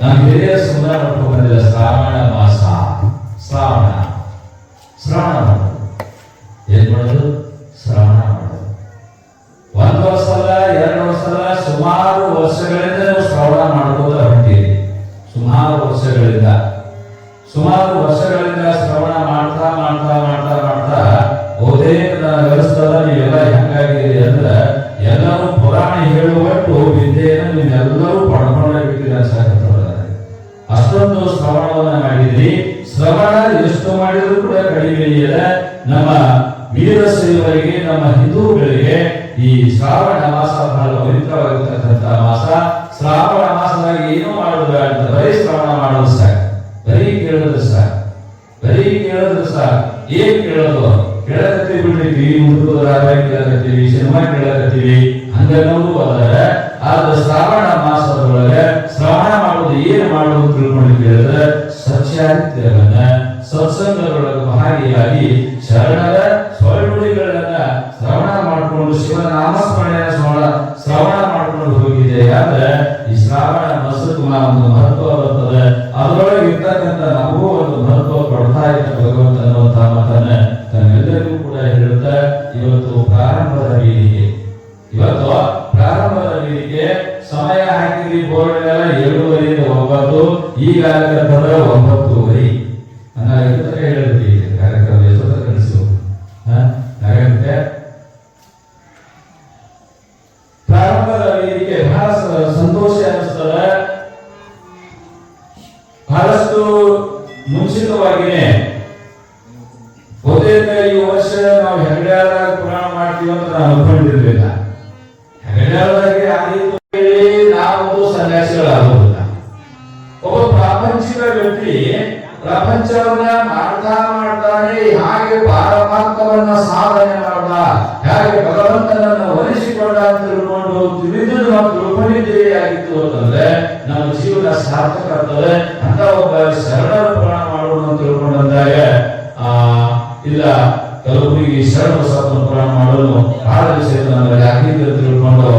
ನಮ್ಮ ಹಿರಿಯರ ಸಮುದಾಯ ಮಾಡ್ಕೊಂಡು ಬಂದಿಲ್ಲ ಶ್ರಾವಣ ಮಾಸ, ಶ್ರಾವಣ, ಶ್ರವಣ ಮಾಡೋದು ಏನ್ ಮಾಡೋದು? ಶ್ರವಣ ಮಾಡೋದು. ಒಂದು ವರ್ಷ ಎರಡು ವರ್ಷ ಸುಮಾರು ವರ್ಷಗಳಿಂದ ನಾವು ಶ್ರವಣ ಮಾಡ್ಕೋತ ಹೊಂಟೀವಿ ಸುಮಾರು ವರ್ಷಗಳಿಂದ. ಸುಮಾರು ವರ್ಷಗಳಿಂದ ಶ್ರವಣ ಮಾಡ್ತಾ ಮಾಡ್ತಾ ಮಾಡ್ತಾ ಮಾಡ್ತಾ ಓದೇ ವ್ಯವಸ್ಥೆದ ನೀವೆಲ್ಲ ಹೆಂಗಾಗಿದೆ ಅಂದ್ರೆ ಎಲ್ಲರೂ ಪುರಾಣ ಹೇಳುವಟ್ಟು ವಿದ್ಯೆಯನ್ನು ನೀವೆಲ್ಲರೂ ಮಾಡಿದ್ರಿ ಶ್ರವಣ ಎಷ್ಟು ಮಾಡಿದ್ರು ಕೂಡ ಕಡಿಮೆ ಇಲ್ಲ. ನಮ್ಮ ವೀರಶೈವರಿಗೆ, ನಮ್ಮ ಹಿಂದೂಗಳಿಗೆ ಈ ಶ್ರಾವಣ ಮಾಸ ಬಹಳ ಪವಿತ್ರವಾಗಿರ್ತಕ್ಕಂಥ ಮಾಸ. ಶ್ರಾವಣ ಮಾಸದಾಗ ಏನು ಮಾಡೋದು ಅಂತ ಬರೀ ಶ್ರವಣ ಮಾಡೋದು ಸಾಕು. ಬರೀ ಕೇಳೋದು ಸಾಕು. ಬರೀ ಕೇಳೋದು ಸಾಕು. ಏನ್ ಕೇಳೋದು? ಕೇಳಕತ್ತಿ ಬಿಡ್ರಿ. ಟಿವಿ ಹುಡುಗರ ಕೇಳಕತ್ತೀವಿ ಸಿನಿಮಾ ಕೇಳಕತ್ತೀವಿ. ಹಂಗನೂ ಆದರೆ ಆದ್ರೆ ಶ್ರಾವಣ ಸತ್ಯಾರಿತ್ಯವನ್ನ ಸತ್ಸಂಗದೊಳಗೆ ಭಾಗಿಯಾಗಿ ಶರಣರ ಸ್ವರ್ಣುಡಿಗಳನ್ನ ಶ್ರವಣ ಮಾಡಿಕೊಂಡು ಶಿವನಾಮಸ್ಮರಣೆಯ ಸ್ಮರಣ ಶ್ರವಣ ಮಾಡ್ಕೊಂಡು ಹೋಗಿದೆ ಆದ್ರೆ ಈ ಶ್ರಾವಣ ಮಾಸಕ್ಕೂ ಒಂದು ಮಹತ್ವ ಬರ್ತದೆ. ಅದರೊಳಗೆ ಇರ್ತಕ್ಕಂಥ ನಮಗೂ ಒಂದು ಮಹತ್ವ ಕೊಡ್ತಾ ಇದ್ದ ಭಗವಂತ ಅನ್ನುವಂತಹ ಮಾತನ್ನ ತಮ್ಮೆಲ್ಲರಿಗೂ ಕೂಡ ಹೇಳುತ್ತಾ, ಇವತ್ತು ಪ್ರಾರಂಭದ ವೇದಿಕೆ. ಇವತ್ತು ಪ್ರಾರಂಭದ ವೇದಿಕೆ, ಸಮಯ ಹಾಕಿದ್ರಿ ಬೋರ್ಡ್ ಏಳುವರೆಯಿಂದ ಒಂಬತ್ತು ಈ ಒಂಬತ್ತುವರೆ ಅಂತ ನಾವು ಸನ್ಯಾಸಿಗಳಾಗೋದಿಲ್ಲ ಒಬ್ಬ ಪ್ರಾಪಂಚಿಕ ವ್ಯಕ್ತಿ ಪ್ರಪಂಚವನ್ನ ಮಾಡ್ತಾ ಮಾಡ್ತಾನೆ, ಹೇಗೆ ಪಾರಮಾರ್ಥವನ್ನ ಸಾಧನೆ ಮಾಡ್ದ, ಹೇಗೆ ಭಗವಂತನನ್ನ ಒಲಿಸಿಕೊಂಡ ತಿಳ್ಕೊಂಡು ತಿಳಿದು ನಾವು ತಿಳ್ಕೊಂಡಿದ್ದೇವೆ ಆಗಿತ್ತು ಅಂತಂದ್ರೆ ನಮ್ಮ ಜೀವನ ಸಾರ್ಥಕ ಅಂತ ಒಬ್ಬ ಶರಣರ ಪುರಾಣ ಮಾಡೋಣ ತಿಳ್ಕೊಂಡಂದಾಗ ಇಲ್ಲ, ಕೆಲವೊಬ್ಬರಿಗೆ ಶರಣ ಬಸವನ ಪುರಾಣ ಮಾಡಲು ಬಹಳ ವಿಷಯ ನಮ್ಮ ಆಗಿದ್ದು ತಿಳ್ಕೊಂಡು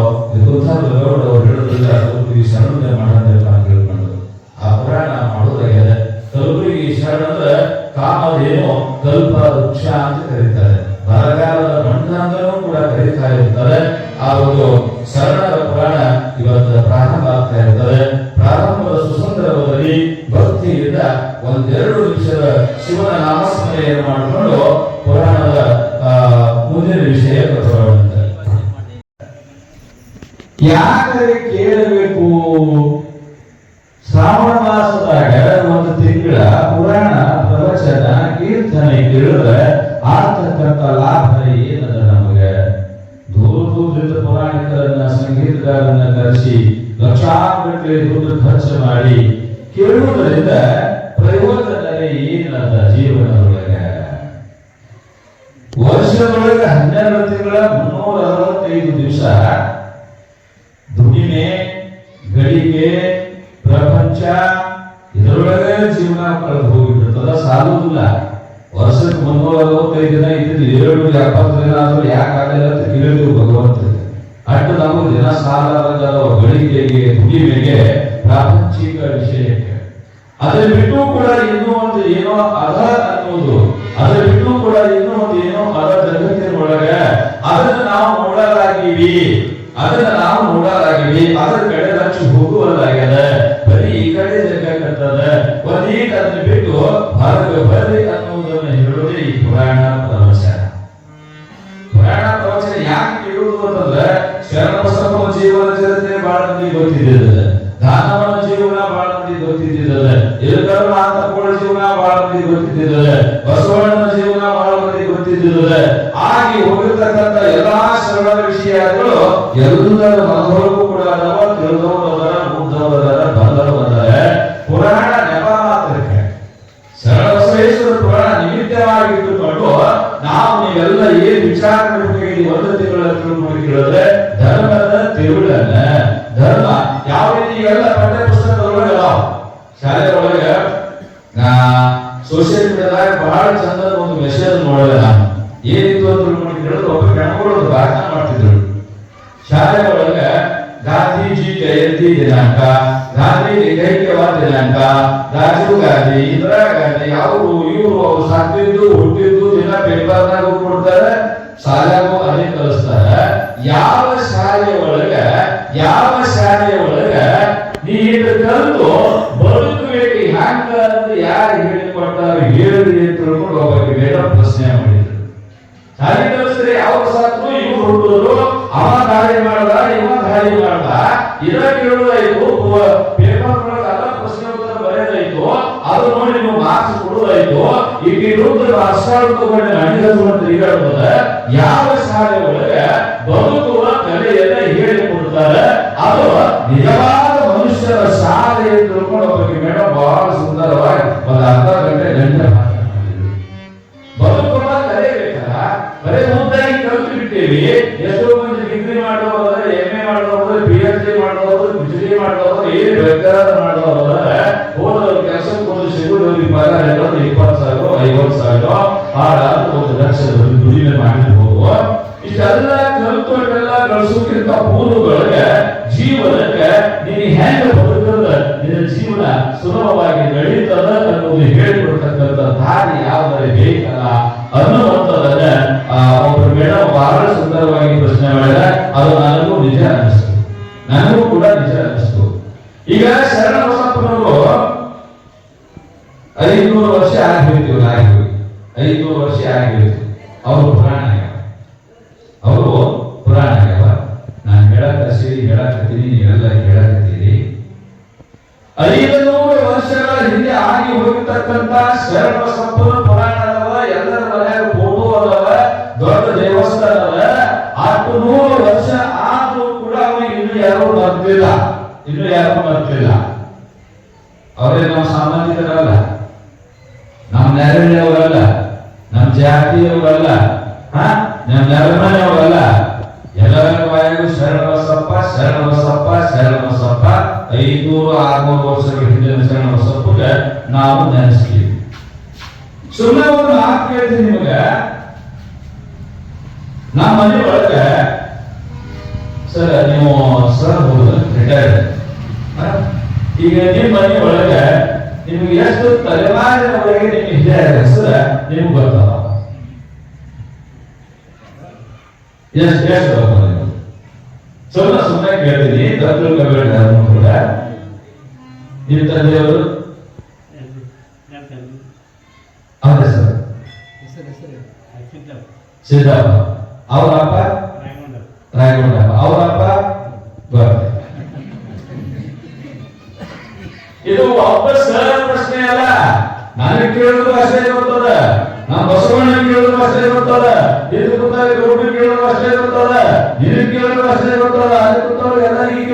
ಗೊತ್ತಾದ್ರು ಗೌಡ ಅವರು ಹೇಳೋದಿಲ್ಲ ಕಲಬುರಗಿ ಶರಣ ಅಂತ ಆ ಪುರಾಣ ಮಾಡೋದಾಗಿದೆ. ಕಲಬುರಗಿ ಶರಣ ಅಂದ್ರೆ ಕಾಮಧೇನು ಕಲ್ಪ ವೃಕ್ಷ ಯಾಕಂದ್ರೆ ಕೇಳಬೇಕು? ಶ್ರಾವಣ ಮಾಸದಾಗ ಒಂದು ತಿಂಗಳ ಪುರಾಣ, ಪ್ರವಚನ, ಕೀರ್ತನೆ ಕೇಳಿದ್ರೆ ಆಗ್ತಕ್ಕಂಥ ಲಾಭ ಏನದ ನಮಗೆ? ದೂರ ದೂರದಿಂದ ಪುರಾಣಿಕರನ್ನ, ಸಂಗೀತಗಾರನ್ನ ಕರೆಸಿ ಲಕ್ಷಾಂತರ ದುಡ್ಡು ಖರ್ಚು ಮಾಡಿ ಕೇಳುವುದರಿಂದ ಪ್ರಯೋಜನವೇ ಏನದ ಜೀವನದೊಳಗೆ ವರ್ಷದೊಳಗೆ ಹನ್ನೆರಡು ತಿಂಗಳ ಮುನ್ನೂರ ಅರವತ್ತೈದು ದಿವಸ ಕಳೆದು ಹೋಗಿಬಿಡ್ತದ ಸಾಲುದಿಲ್ಲ ವರ್ಷಕ್ಕೆ ಮುನ್ನೂರ ಅರವತ್ತೈದು ದಿನ ಇದ್ದು ಏಳು ಎಪ್ಪತ್ತು ದಿನ ಆದ್ರೂ ಯಾಕೆ ಆಗಲ್ಲ ಅಂತ ಭಗವಂತನಿಗೆ. ಅಟ್ಟು ನಾವು ದಿನ ಸಾಲ ಗಳಿಕೆಗೆ ದುಡಿಮೆಗೆ ಪ್ರಾಪಂಚಿಕ ವಿಷಯಕ್ಕೆ. ಅದನ್ನು ಬಿಟ್ಟು ಕೂಡ ಇನ್ನೂ ಗೊತ್ತಿದ್ದಿದೆ ಇರುಕರ ಮಾತಪ್ಪಳ ಜೀವನ ಬಹಳ ಮಂದಿ ಗೊತ್ತಿದ್ದಿದೆ ಬಸವಣ್ಣನ ಜೀವನ ಬಹಳ ಮಂದಿ ಗೊತ್ತಿದ್ದಿದೆ ಆಗಿ ಹೋಗಿರ್ತಕ್ಕಂಥ ಎಲ್ಲಾ ಶರಣರ ವಿಷಯಗಳು ಎಲ್ಲರ ಮನದೊಳಗೂ ಕೂಡ ಅದಾವ ತಿಳಿದವರು ಅದರ ಮುಗ್ಧವರು ಅದರ ಬಂದರು ಅದರ ಪುರಾಣ ನೆಪ ಮಾತ್ರಕ್ಕೆ ಶರಣಬಸವೇಶ್ವರ ಪುರಾಣ ನಿಮಿತ್ತವಾಗಿಟ್ಟುಕೊಂಡು ನಾವು ನೀವೆಲ್ಲ ಏನ್ ವಿಚಾರ ಮಾಡಬೇಕಾಗಿ ಒಂದು ತಿಂಗಳ ತಿಳ್ಕೊಂಡು ಬಹಳ ಚಂದ ಒಂದು ಮೆಸೇಜ್ ನೋಡಿದೆ ನಾನು. ಏನಿತ್ತು ಅಂತ ಕೇಳಿದ್ರೆ ಒಬ್ಬ ಹೆಣ್ಮಗಳು ಭಾಷಣ ಮಾಡ್ತಿದ್ರು. ಶಾಲೆ ಒಳಗೆ ಗಾಂಧೀಜಿ ಜಯಂತಿ ದಿನಾಂಕ ಗಾಂಧಿ ಐಕ್ಯವಾದ ದಿನಾಂಕ, ರಾಜೀವ್ ಗಾಂಧಿ, ಇಂದಿರಾ ಗಾಂಧಿ, ಅವರು ಇವರು ಅವ್ರು ಸಾಕಿದ್ದು ಹುಟ್ಟಿದ್ದು, ದಿನ ಪೇಪರ್ನಾಗ ಕೊಡ್ತಾರೆ ಶಾಲೆಗೂ ಅದೇ ಕಲಿಸ್ತಾರ ಯಾವ ಶಾಲೆ ಒಳಗ ಯಾವ ಶಾಲೆ ಒಳಗ ನೀ ಕಲಿತು ಮೇಡಮ್ ಪ್ರಶ್ನೆ ಮಾಡಿದ್ರು. ಕಲಿಸಿದ್ರೆ ಯಾವ ಸಾಕು? ಇವು ಹುಡುಗರು. ಅವ ದಾಳಿ ಮಾಡದ, ಇವ ದಾಳಿ ಮಾಡದ. ಇದ ಕೇಳುದಾಯ್ತು ಪೇಪರ್ ಪ್ರಶ್ನೆ ಉತ್ತರ ಬರೆಯೋದಾಯ್ತು ಅದು ನೋಡಿ ನೀವು ಮಾರ್ಕ್ಸ್ ಕೊಡೋದಾಯ್ತು ಈಗ ವಿರುದ್ಧ ರಾಷ್ಟ್ರ ತಗೊಂಡು ನನಗದು ಅಂತ ಹೇಳ್ಬೋದ ಯಾವ ಶಾಲೆ ಒಳಗೆ ಬದುಕುವ ಕಲೆಯನ್ನ ಹೇಳಿಕೊಡ್ತಾರೆ. ಅದು ನಿಜವಾದ ಗಳಿಸೋಕ್ಕಿಂತ ಪೂರ್ವದೊಳಗೆ ಜೀವನಕ್ಕೆ ನೀನು ಹೆಂಗ ಬದುಕದ ನಿನ್ನ ಜೀವನ ಸುಲಭವಾಗಿ ನಡೀತದ ಅನ್ನೋದು ಹೇಳಿಕೊಡ್ತಕ್ಕಂಥ ದಾರಿ ಯಾವ್ದಾರೆ ಬೇಕಲ್ಲ ಅನ್ನುವಂಥದ್ದನ್ನ ಒಬ್ಬರು ಮೇಡಮ್ ಬಹಳ ಸುಂದರವಾಗಿ ಪ್ರಶ್ನೆ ಮಾಡಿದ ಅದು ನನಗೂ ನಿಜ ಅನಿಸ್ತು ನನಗೂ ಕೂಡ ನಿಜ ಅನಿಸ್ತು ಈಗ ಶರಣ ಬಸಪ್ಪನವರು ಐದ್ನೂರು ವರ್ಷ ಆಗಿರ್ತೀವಿ ಆಗಿ ಐದ್ನೂರು ವರ್ಷ ಆಗಿರ್ತೀವಿ. ಅವರು ಪುರಾಣ ಆಗ್ಯಾವ ನಾನು ಹೇಳಕ್ ಸೇರಿ ಹೇಳಕತ್ತೀನಿ ನೀವೆಲ್ಲ ಹೇಳಕತ್ತೀರಿ ಐದುನೂರು ವರ್ಷಗಳ ಹಿಂದೆ ಆಗಿ ಹೋಗಿರ್ತಕ್ಕಂತ ಶರಣ ಸಂಪೂರ್ಣ ಪುರಾಣ ಅದಾವ ಎಲ್ಲರ ಮನ್ಯಾಗ ಫೋಟೋ ಅದಾವ, ದೊಡ್ಡ ದೇವಸ್ಥಾನ ಅದ ಹತ್ತು ನೂರು ವರ್ಷ ಆದ್ರೂ ಕೂಡ ಅವನಿಗೆ ಇನ್ನು ಯಾರು ಮರ್ತಿಲ್ಲ ಇನ್ನು ಯಾರು ಮರ್ತಿಲ್ಲ ಅವರೇ ನಮ್ಮ ಸಾಮಾಜಿಕರಲ್ಲ ನಮ್ಮ ನೆರಳಿನವರಲ್ಲ. ನಮ್ಮ ಜಾತಿಯವರಲ್ಲ. ಹಾ? ನಮ್ಮ ನೆರಮನೆಯವರಲ್ಲ ಆರ್ನೂರು ವರ್ಷಗಳ ಹಿಂದಿನ ಸಣ್ಣ ಬಸಪ್ಪಗೆ ನಾವು ನೆನೆಸ್ತೀವಿ. ಸುಮ್ಮನೆ ಒಂದು ಮಾತು ಕೇಳ್ತೀನಿ ನಿಮಗೆ. ನಮ್ಮ ಮನೆ ಒಳಗೆ ಸರ್, ನೀವು ಸರ್ ಹೋದ ರಿಟೈರ್ಡ್ ಈಗ ನಿಮ್ಮ ಮನೆ ಒಳಗೆ ನಿಮ್ಗೆ ಎಷ್ಟು ತಲೆಮಾರಿನವರೆಗೆ ನಿಮ್ಗೆ ಹಿರಿಯರ ಹೆಸರು ನಿಮ್ಗೆ ಬರ್ತಾವ ಎಷ್ಟು ಎಷ್ಟು ಸುಮ್ಮನೆ ಸುಮ್ಮನೆ ಕೇಳ್ತೀನಿ ದತ್ತು ನಿಮ್ಮ ತಂದೆಯವರು ಹೌದಾ ಸರ್? ಸಿದ್ದಪ್ಪ. ಅವ್ರ ಅಪ್ಪ? ರಾಯಗೊಂಡಪ್ಪ. ಅವ್ರ ಅಪ್ಪ? ಗೊತ್ತ ಇದು ವಾಪಸ್ ಪ್ರಶ್ನೆ ಅಲ್ಲ. ನನಗೆ ಕೇಳಿದ್ರು ಅಷ್ಟೇ ಬರ್ತದ ನಮ್ಮ ಬಸವಣ್ಣ ಕೇಳಿದ್ರು ಅಷ್ಟೇ ಬರ್ತದ ಇದು ಗೊತ್ತಾಗ ಗೌಡ್ರು ಕೇಳಿದ್ರು ಅಷ್ಟೇ ಬರ್ತದ ನಿನಗೆ ಕೇಳಿದ್ರು ಅಷ್ಟೇ ಬರ್ತದ ಅದು ಎಲ್ಲ ಕೇಳಿದ್ರು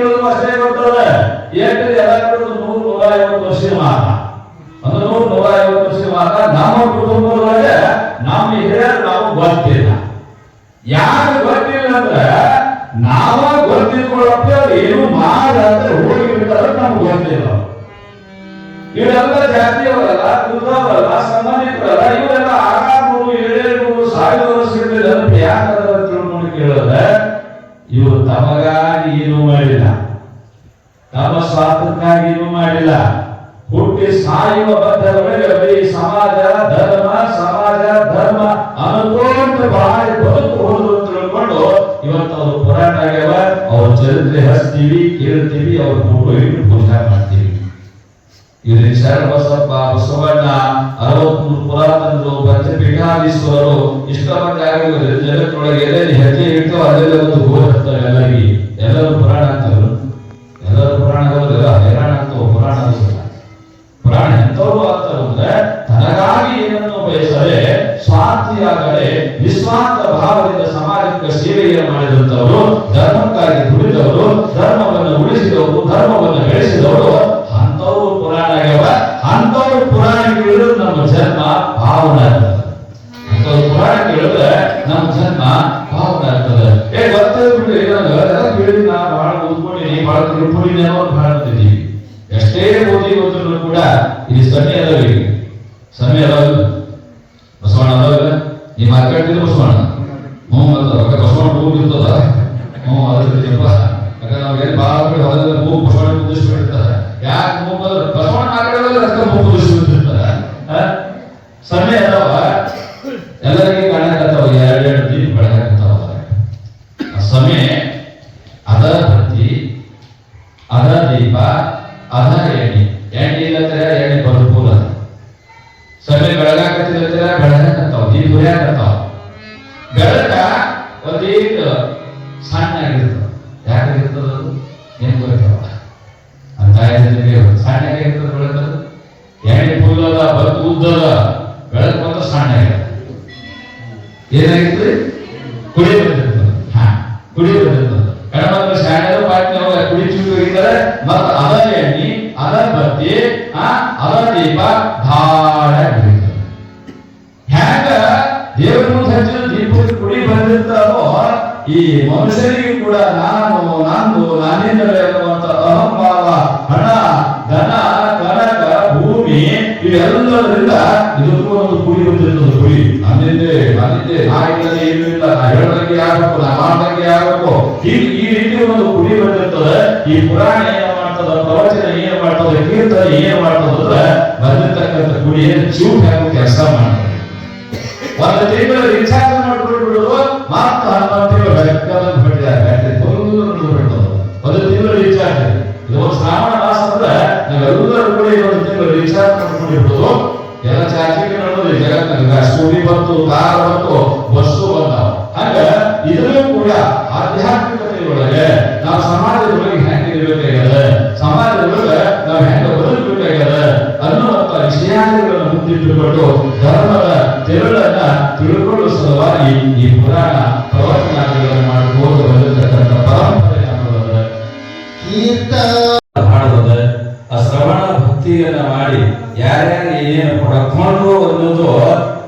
ವರ್ಷ ಮಾತ ಒಂದು ನೂರು ನೂರ ಐವತ್ತು ವರ್ಷ ಕುಟುಂಬದೊಳಗೆ ಬಸಪ್ಪ, ಬಸವಣ್ಣ, ಅರವತ್ಮೂರು ಪುರಾತನರು, ಪಂಚಪೀಠಾಧೀಶ್ವರರು ಇಷ್ಟ ಮಂದಿ ಆಗಿದ್ದಾರೆ ಜಗತ್ತೊಳಗೆ ಎಲ್ಲೆಲ್ಲಿ ಹೆಜ್ಜೆ ಇಟ್ಟು ಅದೆಲ್ಲ ಒಂದು ಗೋರ್ ಎಲ್ಲರಿಗೆ. ಎಲ್ಲರೂ ಪುರಾಣ ಯಾಕೆ ಮೂಗಲ್ ಬಸವಣ್ಣ ಮಾತಾಡೋದು ರಸ್ತೆ ಮೂಗಿಸ್ಬಿಟ್ಟಿರ್ತಾರ ಏನಾಗಿತ್ತು ಪುರಾಣ ಏನ್ ಮಾಡ್ತದ, ಪ್ರವಚನ ಏನ್ ಮಾಡ್ತದ, ಕೀರ್ತನೆ ಏನ್ ಮಾಡ್ತದ ಅಂದ್ರೆ ಬಂದಿರ್ತಕ್ಕಂಥ ಏನ್ ಚೂಟ್ ಹಾಕೋ ಕೆಲಸ ಮಾಡ್ತದೆ ಒಂದು ತಿಂಗಳು ಪಡ್ಕೊಂಡು ಅನ್ನೋದು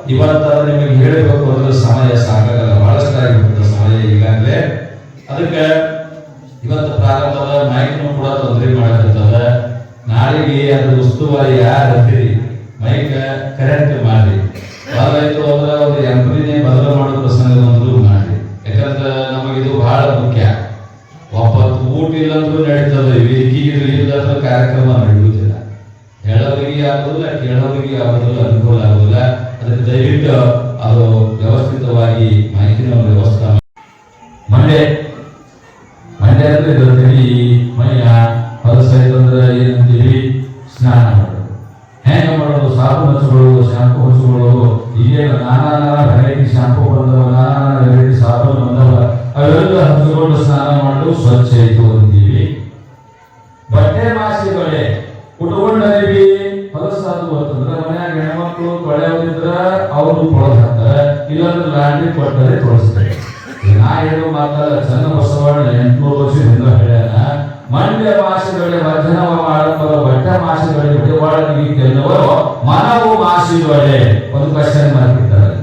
ಇವತ್ತ ನಿಮಗೆ ಹೇಳಬೇಕು ಅಂದ್ರೆ ಸಮಯ ಸಾಕಾಗಲ್ಲ. ಬಹಳಷ್ಟಾಗಿರ್ತದೆ ಸಮಯ ಈಗಾಗಲೇ. ಅದಕ್ಕೆ ಇವತ್ತು ಪ್ರಾರಂಭದ ಮೈಕ್ನು ಕೂಡ ತೊಂದರೆ ಮಾಡಕತ್ತದ. ನಾಳೆಗೆ ಅದ್ರ ಉಸ್ತುವಾರಿ ಯಾರು ಅಂತೀರಿ? ಮೈಕ್ ಕರೆಕ್ಟ್ ಮಾಡಿ ಆಯ್ತು ಅಂದ್ರೆ ಒಂದು ಎಂಪ್ರಿನೇ ಬದಲು ಮಾಡೋ ಪ್ರಸಂಗ ಒಂದು ಮಾಡಿ ಯಾಕಂದ್ರೆ ನಮಗಿದು ಬಹಳ ಮುಖ್ಯ. ಒಬ್ಬ ಊಟ ಇಲ್ಲಂದ್ರೂ ನಡೀತದೆ. ವೇದಿಕೆಗೆ ಇಲ್ಲಂದ್ರೆ ಕಾರ್ಯಕ್ರಮ ನಡೆಯುವುದಿಲ್ಲ ಹೇಳೋರಿಗೆ ಆಗೋದಿಲ್ಲ ಕೇಳೋರಿಗೆ ಆಗೋದಿಲ್ಲ ಅನುಕೂಲ ಆಗೋದಿಲ್ಲ ಅದಕ್ಕೆ ದಯವಿಟ್ಟು ಅದು ವ್ಯವಸ್ಥಿತವಾಗಿ ಮಾಹಿತಿನ ಒಂದು ವ್ಯವಸ್ಥೆ ಮಾಡಿ. ಮಂಡ್ಯ ಮಂಡ್ಯ ಅಂದ್ರೆ ಇದು ತಡಿ ಮೈಯ ಹೊಲಸೈತು ಅಂದ್ರೆ ಏನಂತೀವಿ ಸ್ನಾನ ಮಾಡೋದು ಹೆಂಗ ಮಾಡೋದು ಸಾಬೂನು ಹಚ್ಕೊಳ್ಳೋದು ಶಾಂಪು ಹಚ್ಕೊಳ್ಳೋದು ಈಗೇನು ನಾನಾ ನಾನಾ ವೆರೈಟಿ ಶಾಂಪು ಬಂದವ ಮಾಸಿಗಳೇ ಒಂದು ಕ್ವಶನ್ ಮಾಡ್ತಿದ್ದಾರೆ.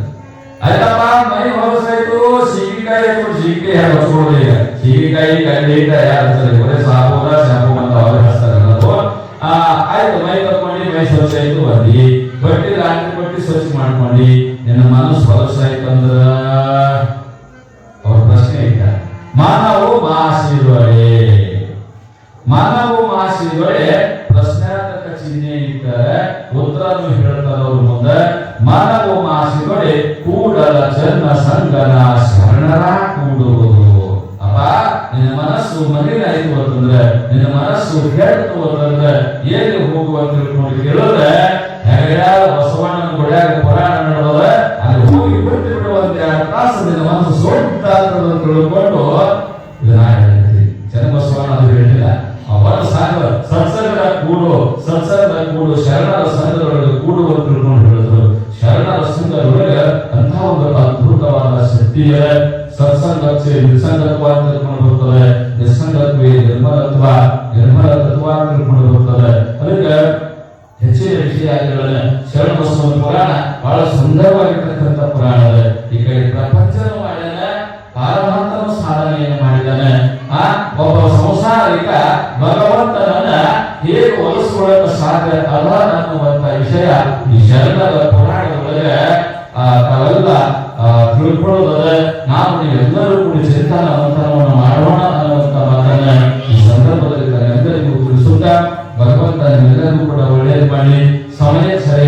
ಅಲ್ಲಪ್ಪ ಮೈ ಹೊಲಸಾಯ್ತು ಸೀಗಿಕಾಯಿ ಸೀಗಿಕಾಯಿ ಯಾರು ಹಚ್ಕೊಳ್ಳೋದು ಈಗ? ಸೀಗಿಕಾಯಿ ಕಂಡಿದ್ದ ಯಾರು ಹಚ್ತಾರೆ ಬರೀ ಸಾಬೂನ, ಶಾಂಪು ಅಂತ ಅವ್ರು ಹಚ್ತಾರಲ್ಲ ಆಯ್ತು ಮೈ ಕರ್ಕೊಂಡು ಮೈ ಸ್ವಚ್ಛ ಆಯ್ತು ಬಂದಿ ಬಟ್ಟೆ, ರಾತ್ರಿ ಬಟ್ಟೆ ಸ್ವಚ್ಛ ಮಾಡ್ಕೊಂಡು ನಿನ್ನ ಮನಸ್ಸು ಹೊಲಸ ಆಯ್ತಂದ್ರ ಅವ್ರ ಪ್ರಶ್ನೆ ಇಲ್ಲ ಮಾನವು ಮಾಸಿದೊಳೆ ಮಾನವು ಮಾಸಿದೊಳೆ ಉತ್ತರನು ಹೇಳ್ತಾರ ಮುಂದೆ, ಮಾನವು ಮಾಸಿದೊಳೆ ಕೂಡಲ ಚನ್ನ ಸಂಗನ ಶರಣರ ಕೂಡುವುದು ಅಪ್ಪ, ನಿನ್ನ ಮನಸ್ಸು ಮಲಿನಾಯ್ತು ಅಂತಂದ್ರೆ, ನಿನ್ನ ಮನಸ್ಸು ಹೇಳ್ತು ಅಂತಂದ್ರೆ, ಎಲ್ಲಿ ಹೋಗುವಂತ ಅಂತ ಕೇಳಿದ್ರೆ ಹೆಗಡ್ಯಾಳ ಬಸವಣ್ಣನ ಗುಡ್ಯಾಗ ಪುರಾಣ ಸತ್ಸಂಗದ ಕೂಡು ಶರಣರ ಸಂಘದೊಳಗೆ ಕೂಡುವಂತ ಹೇಳಿದ್ರು. ಶರಣರ ಸಂಘದೊಳಗೆ ಅಂತ ಒಂದು ಅದ್ಭುತವಾದ ಶಕ್ತಿಯ ಸತ್ಸಂಗಕ್ಕೆ ನಿಸ್ಸಂಗತ್ವ ಅಂತ ತಿಳ್ಕೊಂಡು ಬರ್ತದೆ ನಿಸ್ಸಂಗತ್ವೇ ನಿರ್ಮಲತ್ವ ನಿರ್ಮಲ ತತ್ವ ಅಂತ ತಿಳ್ಕೊಂಡು ಬರ್ತದೆ ಅದಕ್ಕೆ ಹೆಚ್ಚಿನ ವಿಷಯಗಳನ್ನ ಶರಣ ಬಸವನ ಪುರಾಣ ಬಹಳ ಸುಂದರವಾಗಿರ್ತಕ್ಕಂಥ ಪುರಾಣ ಅದ. ಈ ಕಡೆ ಪ್ರಪಂಚನ ಮಾಡ್ಯಾನ ಪಾರಮಾತ್ಮನ ಸಾಧನೆಯನ್ನು ಮಾಡಿದಾನೆ. ಆ, ಒಬ್ಬ ಸಂಸಾರಿಕ ಭಗವಂತನನ್ನ ಹೇಗೆ ಒಲಿಸ್ಕೊಳ್ಳಕ್ಕೆ ಸಾಧ್ಯ ಅಲ್ಲ ಅನ್ನುವಂತ ವಿಷಯ ಈ ಶರಣರ ಪುರಾಣದೊಳಗೆ ಆ ತಾವೆಲ್ಲ ಆ, ತಿಳ್ಕೊಳ್ಳೋದದ ನಾವು ನೀವೆಲ್ಲರೂ ಕೂಡಿ ಚಿಂತನ ಮಂಥನವನ್ನು ಮಾಡೋಣ ಅನ್ನುವಂತ ಮಾತನ್ನ ಈ ಸಂದರ್ಭದಲ್ಲಿ ಎಲ್ಲರಿಗೂ ತಿಳಿಸುತ್ತಾ ಭಗವಂತ ನಿಮ್ಮೆಲ್ಲರಿಗೂ ಕೂಡ ಒಳ್ಳೆಯದು ಮಾಡಿ ಸಮಯ ಸರಿ